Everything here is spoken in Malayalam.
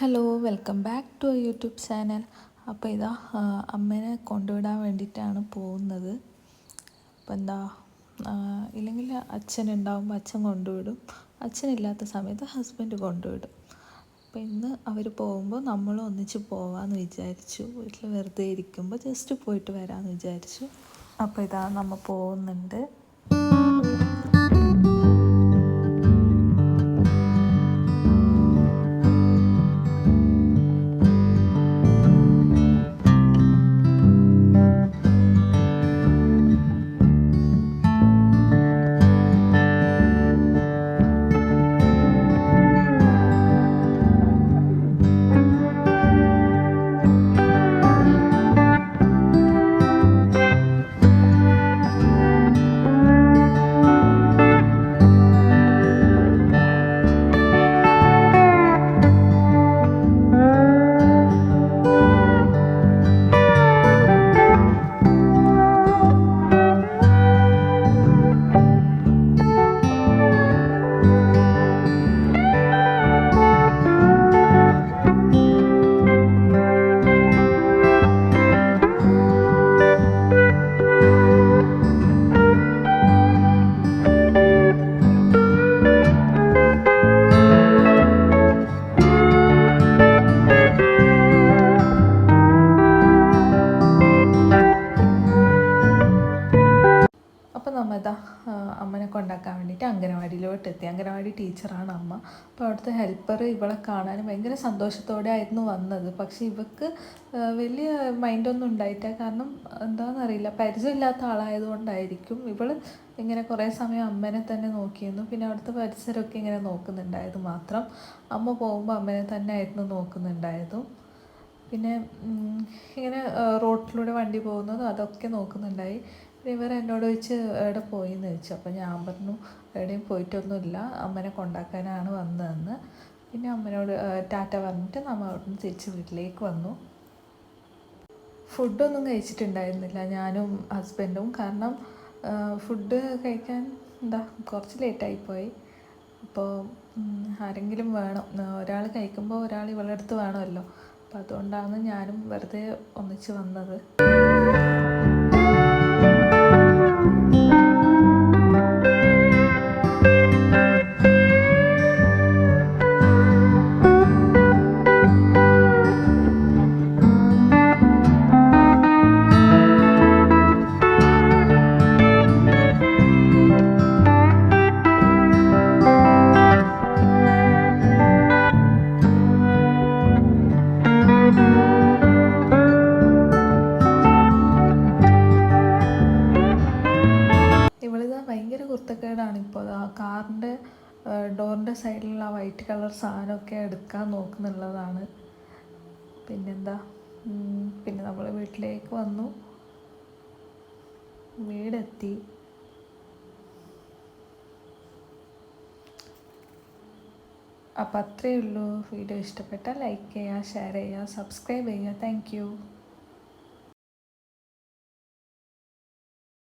Hello welcome back to YouTube channel അപ്പോൾ ഇതാ അമ്മേനെ കൊണ്ടുവിടാൻ വേണ്ടിയിട്ടാണ് പോകുന്നത്. അപ്പോൾ എന്താ ഇല്ലെങ്കിൽ അച്ഛൻ ഉണ്ടാകുമ്പോൾ അച്ഛൻ കൊണ്ടുവിടും. അച്ഛനില്ലാത്ത സമയത്ത് ഹസ്ബൻഡ് കൊണ്ടുവിടും. അപ്പോൾ ഇന്ന് അവർ പോകുമ്പോൾ നമ്മളും ഒന്നിച്ച് പോവാമെന്ന് വിചാരിച്ചു. വീട്ടിൽ വെറുതെ ഇരിക്കുമ്പോൾ ജസ്റ്റ് പോയിട്ട് വരാമെന്ന് വിചാരിച്ചു. അപ്പോൾ ഇതാ നമ്മൾ പോകുന്നുണ്ട്. കൊണ്ടാക്കാൻ വേണ്ടിയിട്ട് അംഗനവാടിയിലോട്ട് എത്തി അംഗനവാടി ടീച്ചറാണ് അമ്മ. അപ്പോൾ അവിടുത്തെ ഹെൽപ്പർ ഇവളെ കാണാൻ ഭയങ്കര സന്തോഷത്തോടെ ആയിരുന്നു വന്നത്. പക്ഷേ ഇവക്ക് വലിയ മൈൻഡൊന്നും ഉണ്ടായിട്ട കാരണം എന്താണെന്നറിയില്ല പരിചയമില്ലാത്ത ആളായതുകൊണ്ടായിരിക്കും ഇവൾ ഇങ്ങനെ കുറേ സമയം അമ്മനെ തന്നെ നോക്കിയിരുന്നു. പിന്നെ അവിടുത്തെ പരിസരമൊക്കെ ഇങ്ങനെ നോക്കുന്നുണ്ടായത് മാത്രം. അമ്മ പോകുമ്പോൾ അമ്മനെ തന്നെ ആയിരുന്നു നോക്കുന്നുണ്ടായതും. പിന്നെ ഇങ്ങനെ റോട്ടിലൂടെ വണ്ടി പോകുന്നതും അതൊക്കെ നോക്കുന്നുണ്ടായി. ഇവർ എന്നോട് ചോദിച്ച് എവിടെ പോയി എന്ന് ചോദിച്ചു. അപ്പോൾ ഞാൻ പറഞ്ഞു എവിടെയും പോയിട്ടൊന്നുമില്ല. അമ്മനെ കൊണ്ടാക്കാനാണ് വന്നതെന്ന്. പിന്നെ അമ്മനോട് ടാറ്റ പറഞ്ഞിട്ട് നമ്മൾ അവിടുന്ന് തിരിച്ച് വീട്ടിലേക്ക് വന്നു. ഫുഡൊന്നും കഴിച്ചിട്ടുണ്ടായിരുന്നില്ല. ഞാനും ഹസ്ബൻഡും. കാരണം ഫുഡ് കഴിക്കാൻ എന്താ കുറച്ച് ലേറ്റായിപ്പോയി. അപ്പോൾ ആരെങ്കിലും വേണം. ഒരാൾ കഴിക്കുമ്പോൾ ഒരാൾ ഇവളുടെ അടുത്ത് വേണമല്ലോ. അപ്പോൾ അതുകൊണ്ടാണ് ഞാനും വെറുതെ ഒന്നിച്ച് വന്നത്. ഇപ്പോൾ ആ കാറിന്റെ ഡോറിന്റെ സൈഡിലുള്ള ആ വൈറ്റ് കളർ സാധനമൊക്കെ എടുക്കാൻ നോക്കുന്നുള്ളതാണ്. പിന്നെന്താ? പിന്നെ നമ്മൾ വീട്ടിലേക്ക് വന്നു. വീടെത്തി. അപ്പോൾ അത്രയേ ഉള്ളൂ. വീഡിയോ ഇഷ്ടപ്പെട്ടാൽ ലൈക്ക് ചെയ്യുക ഷെയർ ചെയ്യുക സബ്സ്ക്രൈബ് ചെയ്യുക. താങ്ക്